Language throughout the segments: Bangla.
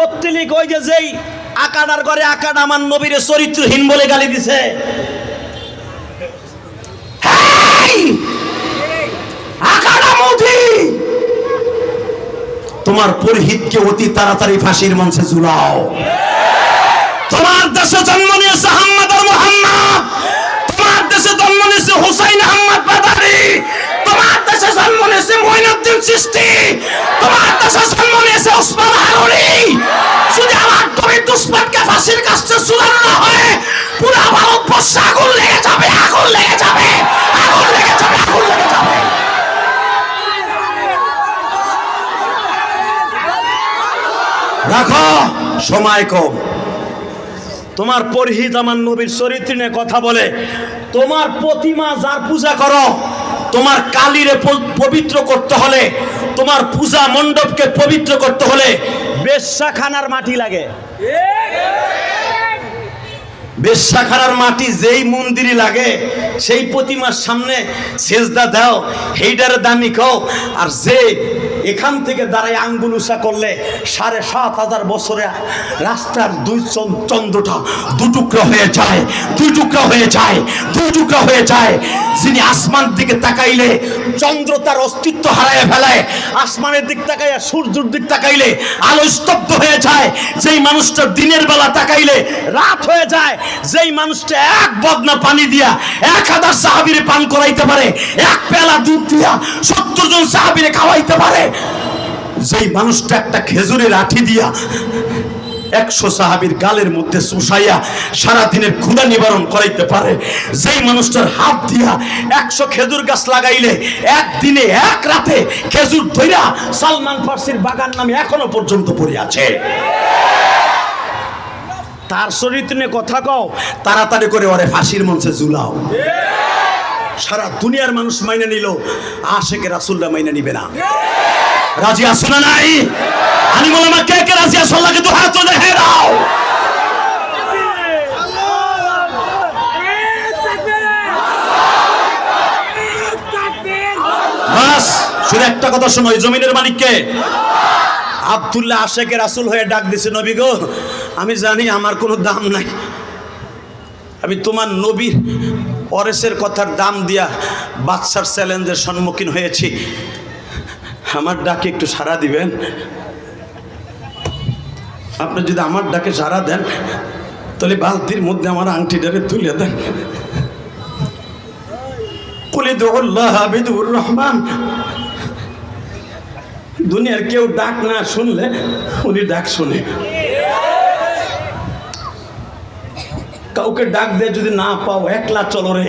পত্রিক ওই যে যেই আকাডার করে আকাড আমার নবীরে চরিত্রহীন বলে গালি দিছে। তোমার পরিহিতকে অতি তাড়াতাড়ি ফাঁসির মঞ্চে ঝুলাও। তোমার দেশে জন্ম নিয়েছে হাম্মাদ আর মোহাম্মদ। তোমার দেশে জন্ম নিয়েছে হুসাইন আহমদ বাদারি। তোমার দেশে জন্ম নিয়েছে মঈনুদ্দিন চিশতি তোমার দেশে জন্ম নিয়েছে ওসমান ভারতবর্ষে আগুন লেগে যাবে, আগুন লেগে যাবে, আগুন লেগে যাবে, আগুন লেগে যাবে। রাখো, সময় কম। তোমার পরিহিত আমার নবীর চরিত্র নিয়ে কথা বলে, তোমার প্রতিমা যার পূজা করো, তোমার কালিরে পবিত্র করতে হলে, তোমার পূজা মণ্ডপকে পবিত্র করতে হলে বেশ্যাখানার মাটি লাগে। বেশ্যাখানার মাটি যেই মন্দিরে লাগে, সেই প্রতিমার সামনে সেজদা দাও, সেইটার দামি কও আর যে এখান থেকে দাঁড়ায় আঙ্গুল উষা করলে সাড়ে সাত হাজার বছরে রাস্তার দুই চন- চন্দ্রটা দু টুকরা হয়ে যায় দুই টুকরা হয়ে যায় দুই টুকরা হয়ে যায়। যিনি আসমান দিকে তাকাইলে, চন্দ্র তার অস্তিত্ব হারায় ফেলায়। আসমানের দিক তাকাইয়া সূর্যের দিক তাকাইলে আলো স্তব্ধ হয়ে যেই মানুষটা দিনের বেলা তাকাইলে রাত হয়ে যায়, যেই মানুষটা এক বদনা পানি দিয়া এক হাজার সাহাবিরে পান করাইতে পারে, এক পেলা দুধ দিয়া সত্তর জন সাহাবিরে খাওয়াইতে পারে, যেই মানুষটা একটা খেজুরের আঠি দিয়া একশো সাহাবির গালের মধ্যে শুষাইয়া সারাদিনের ক্ষুধা নিবারণ করাইতে পারে, যেই মানুষটার হাত দিয়া একশো খেজুর গাছ লাগাইলে একদিনে এক রাতে খেজুর ধইরা সালমান ফার্সির বাগান নামে এখনও পর্যন্ত পড়ে আছে। তার চরিত্র নিয়ে কথা কও, তাড়াতাড়ি করে ওরে ফাঁসির মঞ্চে ঝুলাও। সারা দুনিয়ার মানুষ মাইনে নিল, আশেকে রাসুল্লাহ মাইনে নিবে না। রাজি আসো না নাই? আমি বললাম কে কে রাজি আসো আল্লাহকে তো হাত দাও বাস, শুধু একটা কথা শোনো জমিনের মালিককে। আব্দুল্লাহ আশেকে রাসুল হয়ে ডাক দিছে, নবী গো, আমি জানি আমার কোনো দাম নাই। আমি তোমার নবীর অরেসের কথার দাম দিয়া বাচ্চার চ্যালেঞ্জের সম্মুখীন হয়েছি। আমার ডাকে একটু সাড়া দিবেন? আপনি যদি আমার ডাকে সাড়া দেন, তাহলে বালতির মধ্যে আমার আংটিটারে তুলে দেন। কলিদুল্লাহ হাবিদুর রহমান। দুনিয়ার কেউ ডাক না শুনলে উনি ডাক শুনে। কাউকে ডাক দিয়ে যদি না পাও, একলা চলো রে।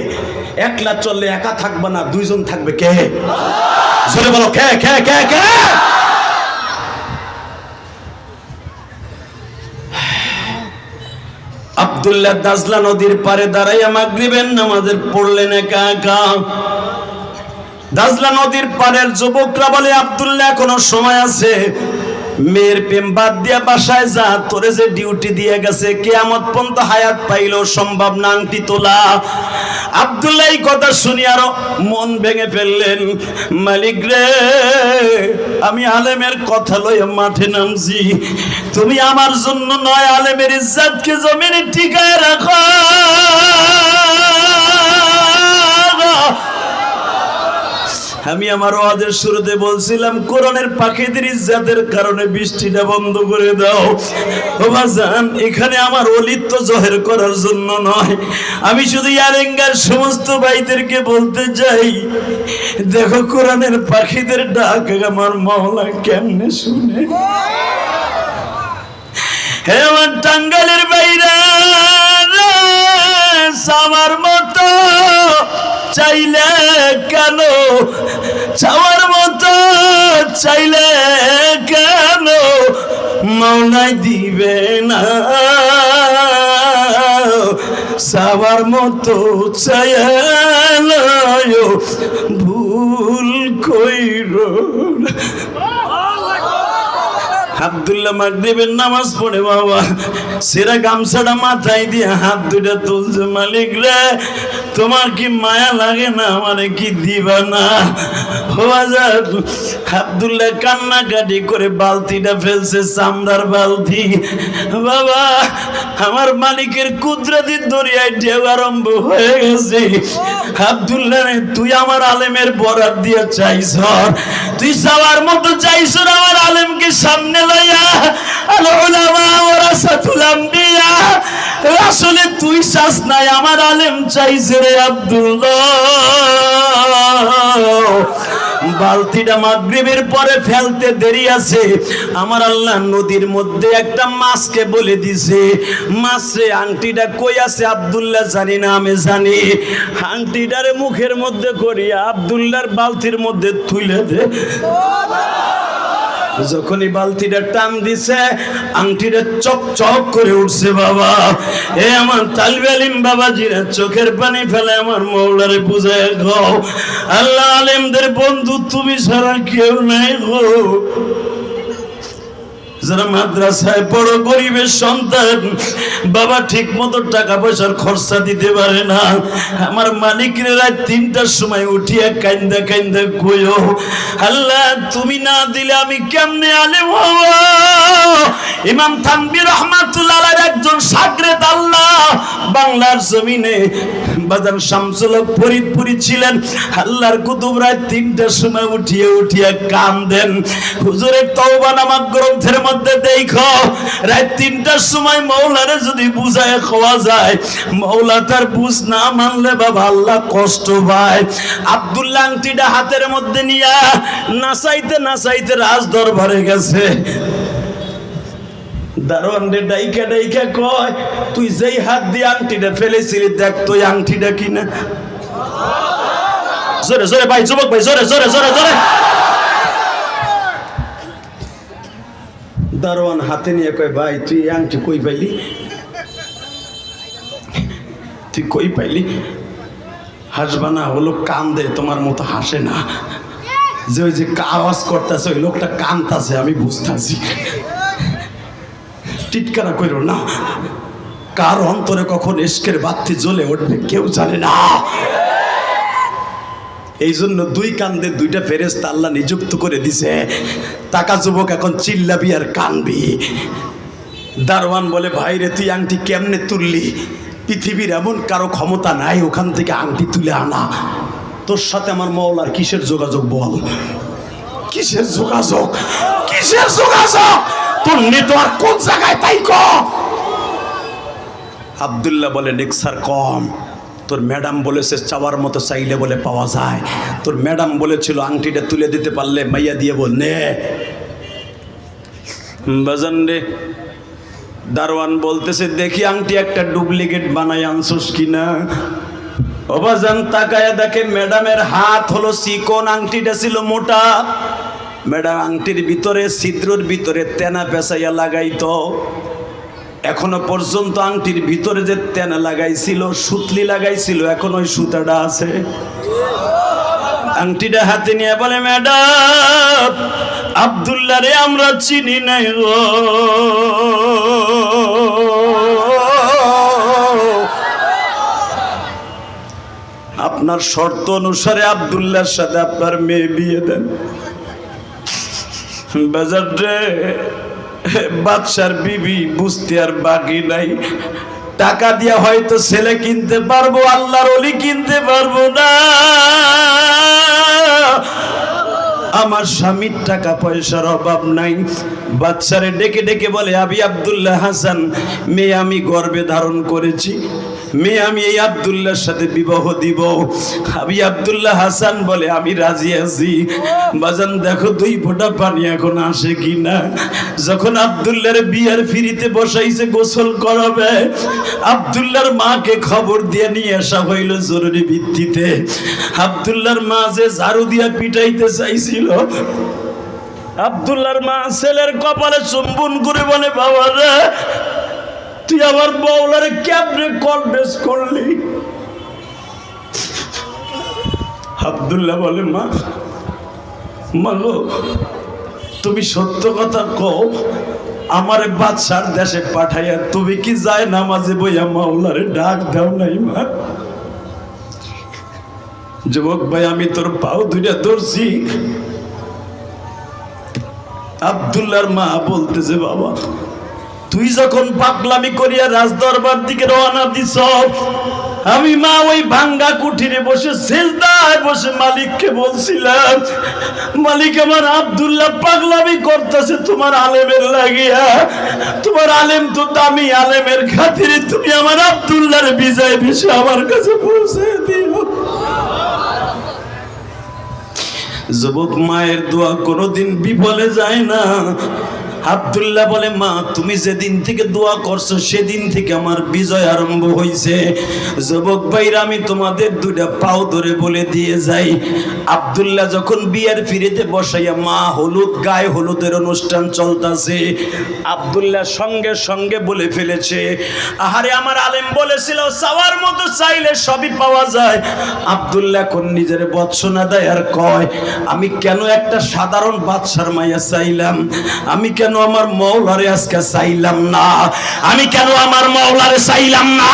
একলা চললে একা থাকবে না, দুইজন থাকবে কে? জোরে বলো, কে কে কে কে? আব্দুল্লাহ দাজলা নদীর পারে দাঁড়াইয়া মাগরিবের নামাজের পড়লেন একা একা। দাজলা নদীর পারের যুবকরা বলে, আব্দুল্লাহ, এখনও সময় আছে। মেয়ের প্রেম বাদ দিয়া বাসায় যা, তোরে যে ডিউটি দিয়ে গেছে, কেয়ামত পর্যন্ত হায়াত পাইলো সম্ভব না আংটি তোলা। আব্দুল্লাহ কথা শুনি আরও মন ভেঙে ফেললেন। মালিক রে, আমি আলেমের কথা লইয়া মাঠে নামছি। তুমি আমার জন্য নয়, আলেমের ইজ্জাতকে জমিনে টিকায় রাখো। আমি আমার ওয়াজের শুরুতে বলছিলাম, কোরআনের পাখিদের ইজ্জাতের কারণে বৃষ্টিটা বন্ধ করে দাও। ও এখানে আমার অলিত্ব জহের করার জন্য নয়। আমি শুধু ইয়ারেঙ্গার সমস্ত ভাইদেরকে বলতে চাই, দেখো কোরআনের পাখিদের ডাক আমার মাওলা কেমনে শুনে। হে আমার টাঙ্গালের বাইরা আমার মতো চাইলে কেন? চাওয়ার মতো চাইলে কেন? মৌনাই দিবে না। সাবার মতো চাইল ভুল কইর আবদুল্লাহ মাগরিবের নামাজ পড়ে, বাবা। সেরা গামছাটা মাথায় দিয়ে হাত দুটা তুলছে, মালিক রে, তোমার কি মায়া লাগে না? আমারে কি দিবা না? কান্নাকাটি করে বালতিটা ফেলছে বালতি। বাবা, আমার মালিকের কুদরতি দরিয়ায় ঢেউ আরম্ভ হয়ে গেছে। আবদুল্লাহ তুই আমার আলেমের বরাত দিয়ে চাইছ তুই যাওয়ার মতো চাইছ আমার আলেমকে সামনে আসলে তুই চাস নাই, আমার আলেম চাইছে রে আব্দুল্লাহ। বালতিটা মাগরিবের পরে ফেলতে দেরি আছে। আমার আল্লাহ নদীর মধ্যে একটা মাছকে বলে দিছে। মাছরে আংটিটা কই আছে আব্দুল্লাহ জানি না, আমি জানি। আংটিটারে মুখের মধ্যে করিয়া আব্দুল্লাহর বালতির মধ্যে তুলে দে। যখনই বালতিটা টান দিছে, আংটিটা চক চক করে উঠছে, বাবা। এ আমার তালবেলিম বাবাজিরা, চোখের পানি ফেলে আমার মৌলারে বুঝায় গো আল্লাহ আলিমদের বন্ধু তুমি ছাড়া কেউ নাই গো। যারা মাদ্রাসায় বড় গরিবের সন্তান, বাবা ঠিক মতো টাকা পয়সার খরচা দিতে পারে না। আমার মালিকের রাত তিনটার সময় উঠিয়া কান্দা কান্দা কইও, আল্লাহ, তুমি না দিলে আমি কেমনে আলেম হব? ইমাম থানবী রহমাতুল্লাহ একজন সাগরেদ আল্লাহ, বাংলার জমিনে বাজার শামসুল ফরিদপুরি ছিলেন। আল্লাহর কুতুব রাত তিনটার সময় উঠিয়ে উঠিয়ে কান্দেন। হুজুরের তওবা নামক গ্রন্থের মধ্যে দেখো, রাত তিনটার সময় মৌলারে যদি বুঝায় খাওয়া যায়, মৌলা তার বুঝ না মানলে বাবা আল্লাহ কষ্ট পায়। আব্দুল্লাহ আংটিটা হাতের মধ্যে নিয়া নাচাইতে নাচাইতে রাজ দরবারে গেছে। দারোয়ান দেখ দারোয়ান হাতে নিয়ে কয়, ভাই, তুই আংটি কই পাইলি? তুই কই পাইলি? হাসবা না হলো কান্দে, তোমার মতো হাসে না। যে ওই যে আওয়াজ করতেছে, ওই লোকটা কানতাছে, আমি বুঝতেছি। টিটকারা কইরো না, কার অন্তরে কখন এসকের বাতি জ্বলে উঠবে কেউ জানে না। এই জন্য দুই কান্দে দুইটা ফেরেস্তা আল্লাহ নিযুক্ত করে দিছে। টাকা যুবক এখন চিল্লাবি আর কানবি। দারোয়ান বলে ভাই রে তুই আংটি কেমনে তুললি? পৃথিবীর এমন কারও ক্ষমতা নাই, ওখান থেকে আংটি তুলে আনা। তোর সাথে আমার মৌলার কিসের যোগাযোগ বল? কিসের যোগাযোগ? কিসের যোগাযোগ? তোর নেটওয়ার্ক কোন জায়গায় তাই ক আবদুল্লাহ বলে, নেক্সার কম। তোর ম্যাডাম বলেছে, চাওয়ার মতো চাইলে বলে পাওয়া যায়। তোর ম্যাডাম বলেছিল, আংটিটা তুলে দিতে পারলে মাইয়া দিয়ে বল, নে। বাজান রে, দারোয়ান বলতেছে, দেখি আংটি একটা ডুপ্লিকেট বানাই আনছোস কিনা? অবাজান তাকায় দেখে ম্যাডামের হাত হলো চিকন, আংটিটা ছিল মোটা। ম্যাডাম আংটির ভিতরে, ছিদ্রর ভিতরে তেনা পেঁচাইয়া লাগাইতো। এখনও পর্যন্ত আংটির ভিতরে যে তেনা লাগাইছিল, সুতলি লাগাইছিল, এখন ওই সুতাটা আছে। আংটিটা হাতে নিয়ে বলে, ম্যাডাম, আবদুল্লাহ রে, আমরা চিনি নাই গো। আপনার শর্ত অনুসারে আবদুল্লাহর সাথে আপনার মেয়ে বিয়ে দেন। বাজার বাদশার বিবি বুঝতে আর বাকি নাই। টাকা দিয়ে হয়তো ছেলে কিনতে পারব, আল্লাহর অলি কিনতে পারব না। আমার স্বামীর টাকা পয়সার অভাব নাই। বাচ্চারে ডেকে ডেকে বলে, আবি আবদুল্লাহ হাসান, মেয়ে আমি গর্বে ধারণ করেছি। মেয়ে আমি এই আবদুল্লার সাথে বিবাহ দিব। আবি আব্দুল্লাহ হাসান বলে আমি রাজি আছি। বাজান, দেখো দুই ফোঁটা পানি এখন আসে কি না যখন আব্দুল্লাহর বিয়ার ফিরিতে বসাইছে, গোসল করাবে। আব্দুল্লাহর মাকে খবর দিয়ে নিয়ে আসা হইল জরুরি ভিত্তিতে। আব্দুল্লাহর মা যে ঝাড়ু দিয়া পিটাইতে চাইছিল। আব্দুল্লাহর মা ছেলের কপালে চুম্বন করে বলে বাবা রে তুই আমার বউলারে কেমনে কনভেন্স করলি? আব্দুল্লাহ বলে, মা মা তুমি সত্য কথা কও, আমারে বাদশার দেশে পাঠাইয়া তুমি কি যায় নামাজে বইয়া মাওলারে ডাক দাও নাই, মা? যুবক ভাই, আমি তোর পাও দুইটা ধরছি। আবদুল্লার মা বলতেছে, বাবা তুই যখন পাগলামি করিয়া রাজদরবার দিকে রওনা দিছ, আমি মা ওই ভাঙ্গা কুঠিরে বসে সেজদায় বসে মালিককে বলছিলাম, মালিক আমার আব্দুল্লাহ পাগলামি করতেছে তোমার আলেমের লাগিয়া। তোমার আলেম তো দামি আলেমের খাতিরে তুমি আমার আব্দুল্লাহর বিজয় বিষয় আমার কাছে পৌঁছে দিও। যুবক মায়ের দোয়া কোনোদিন বিফলে যায় না। আব্দুল্লাহ বলে, মা, তুমি যেদিন থেকে দোয়া করছ, সেদিন থেকে আমার বিজয় আরম্ভ হয়েছে যুবক ভাইরা, আমি তোমাদের দুটা পাও ধরে বলে দিয়ে যাই। আব্দুল্লাহ যখন বিয়ের ফিরেতে বসাইয়া, মা, হলুদ গায়ে হলুদের অনুষ্ঠান চলতেছে। আব্দুল্লাহ সঙ্গে সঙ্গে বলে ফেলেছে, আহারে, আমার আলেম বলেছিল, চাওয়ার মতো চাইলে সবই পাওয়া যায়। আব্দুল্লাহ এখন নিজের বৎসনা দেয় আর কয়, আমি কেন একটা সাধারণ বাদশার মাইয়া চাইলাম? আমি কেন আমার মৌলারে আজকে চাইলাম না? আমি কেন আমার মৌলারে চাইলাম না?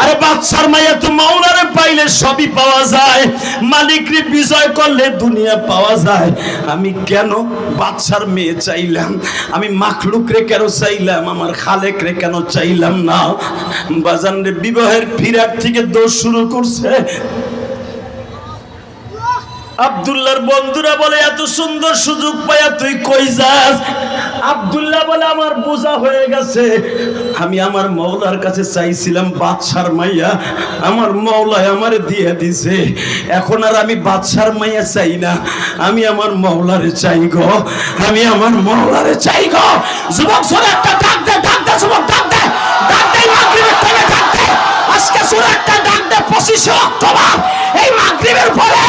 আরে বাদশার মাইয়া তো মৌলারে পাইলে সবই পাওয়া যায়। মালিকরে বিজয় করলে দুনিয়া পাওয়া যায়। আমি কেন বাদশার মেয়ে চাইলাম? আমি মাখলুক রে কেন চাইলাম? আমার খালেক রে কেন চাইলাম না? বাজান বিবাহের ফিরার থেকে দোষ শুরু করছে। আব্দুল্লাহর বন্ধুরা বলে, এত সুন্দর সুযোগ পাইয়া তুই কই যাস? আব্দুল্লাহ বলে, আমার বোঝা হয়ে গেছে। আমি আমার মৌলার কাছে চাইছিলাম বাদশার মাইয়া। আমার মৌলায় আমারে দিয়ে দিছে। এখন আর আমি বাদশার মাইয়া চাই না। আমি আমার মৌলারে চাই গো। আমি আমার মৌলারে চাই গো। যুবক সরে একটা ডাক দে ডাক দে, যুবক, ডাক দে। ডাক দে মাগরিবের টাইমে আজকে সরে একটা ডাক দে পঁচিশে অক্টোবর। এই মাগরিবের পরে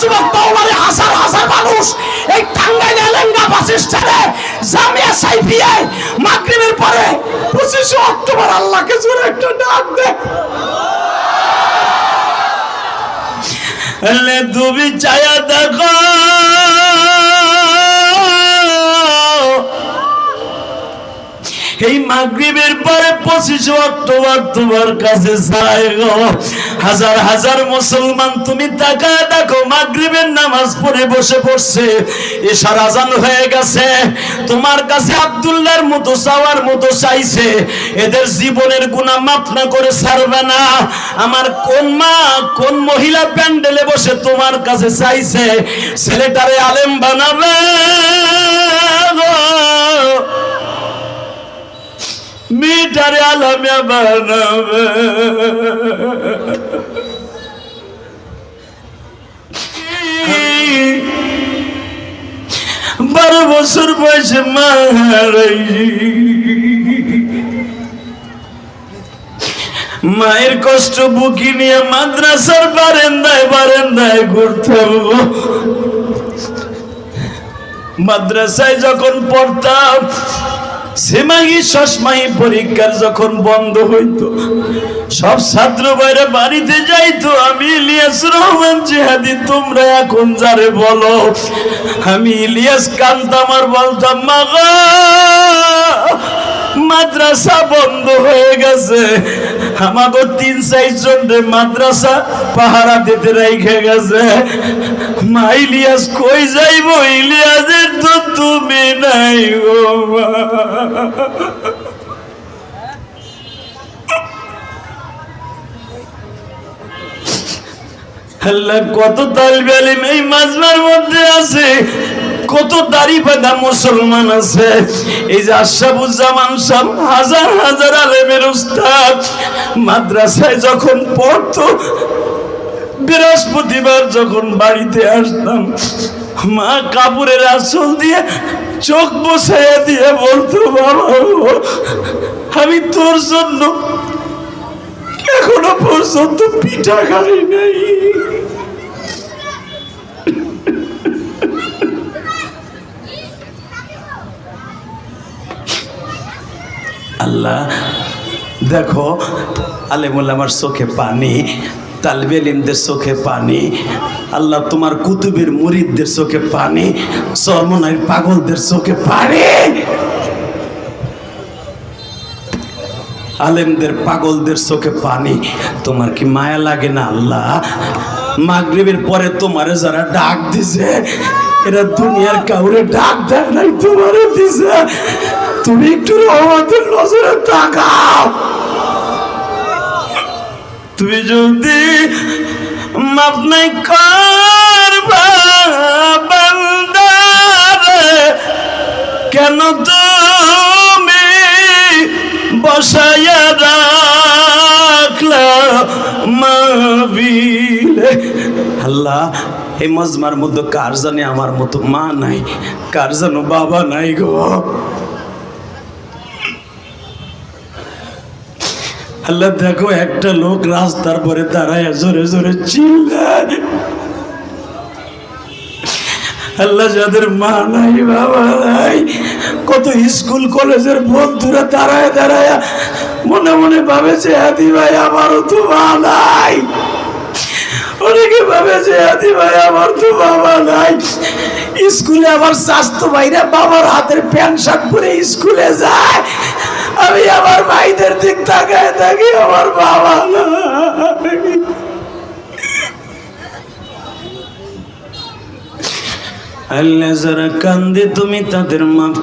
যুবক মৌলারে হাজার হাজার মানুষ এই টাঙ্গাইল এলেঙ্গা বাস স্ট্যান্ডে জামিয়া সাইফিয়ায় মাগরিবের পরে পঁচিশে অক্টোবর আল্লাহকে জোরে একটা ডাক দে। চায়া দেখো। এই মাগরিবের পরে পঁচিশে অক্টোবর তোমার কাছে হাজার হাজার মুসলমান তুমি তাকায় দেখো, মাগরিবের নামাজ পড়ে বসে পড়ছে। এশার আজান হয়ে গেছে। তোমার কাছে আব্দুল্লাহর মতো চাওয়ার মতো চাইছে। এদের জীবনের গুণা মাফ না করে ছাড়বে না। আমার কোন মা, কোন মহিলা প্যান্ডেলে বসে তোমার কাছে চাইছে? ছেলেটারে আলেম বানাবে। মেয়েটারে আলামিয়া বানাবে বারো বছর বয়সে মা হারাই মায়ের কষ্ট বুকি নিয়ে মাদ্রাসার বারেন্দায় বারেন্দায় ঘুরতাম গো। মাদ্রাসায় যখন পড়তাম সেমাহি সসমাহি পরীক্ষার যখন বন্ধ হইতো, সব ছাত্র বাইরে বাড়িতে যাইতো, আমি ইলিয়াস রহমান জিহাদি, তোমরা এখন যারে বলো? আমি ইলিয়াস কান্তাম আর বলতাম, মাগো, মাদ্রাসা বন্ধ হয়ে গেছে। আমাকে তিন, চার জন রে মাদ্রাসা পাহারা দিতে রেখে গেছে। মা, ইলিয়াস কই যাইব? ইলিয়াসের কত তালবে আলিম এই মাজমার মধ্যে আছে। কত দাড়ি বাঁধা মুসলমান আছে। এই যে আশাবুজ্জামান সব হাজার হাজার আলেমের উস্তাদ, মাদ্রাসায় যখন পড়তো, বৃহস্পতিবার যখন বাড়িতে আসতাম, মা কাপড়ের আসল দিয়ে চোখ বসাইয়া দিয়ে বলতো, বাবা আমি তোর জন্য এখনও পর্যন্ত পিঠা খাই নাই। আল্লাহ, দেখো, আলেমুল আমার চোখে পানি। তালবে ইলিমদের চোখে পানি, আল্লাহ তোমার কুতুবের মুরিদদের চোখে পানি সরমনাই পাগলদের চোখে পানি। আলেমদের পাগলদের চোখে পানি, তোমার কি মায়া লাগে না আল্লাহ? মাগরিবের পরে তোমারে যারা ডাক দিছে, এরা দুনিয়ার কাউরে ডাক দেয় নাই, তোমারে দিছে। তুমি একটু আমাদের নজরে তাকাও। তুমি যদি মাপ নাই করবা কেন তুমি বসাইয়া রাখলা মাবিলে আল্লাহ, এই মজমার মধ্যে কার জানে আমার মতো মা নাই, কার জানো বাবা নাই গো? আল্লাহ দেখো, একটা লোক রাস্তার পরে দাঁড়ায়, জোরে জোরে চিল্লায়। আল্লাহ যাদের মা নাই, বাবা নাই, কত স্কুল, কলেজের বন্ধুরা দাঁড়ায় দাঁড়ায়, মনে মনে ভাবে যে হাতি ভাই, আমারও তো মা নাই। অনেকে ভাবে যে হাতি ভাই, আমার তো বাবা নাই। স্কুলে আমার স্বাস্থ্য ভাইরা বাবার হাতের প্যান্ট শার্ট পরে স্কুলে যায়। আমি আমার ভাইদের দিক তাকায় থাকি আমার বাবা। আল্লাহ যারা কান্দে তুমি তাদের মাফ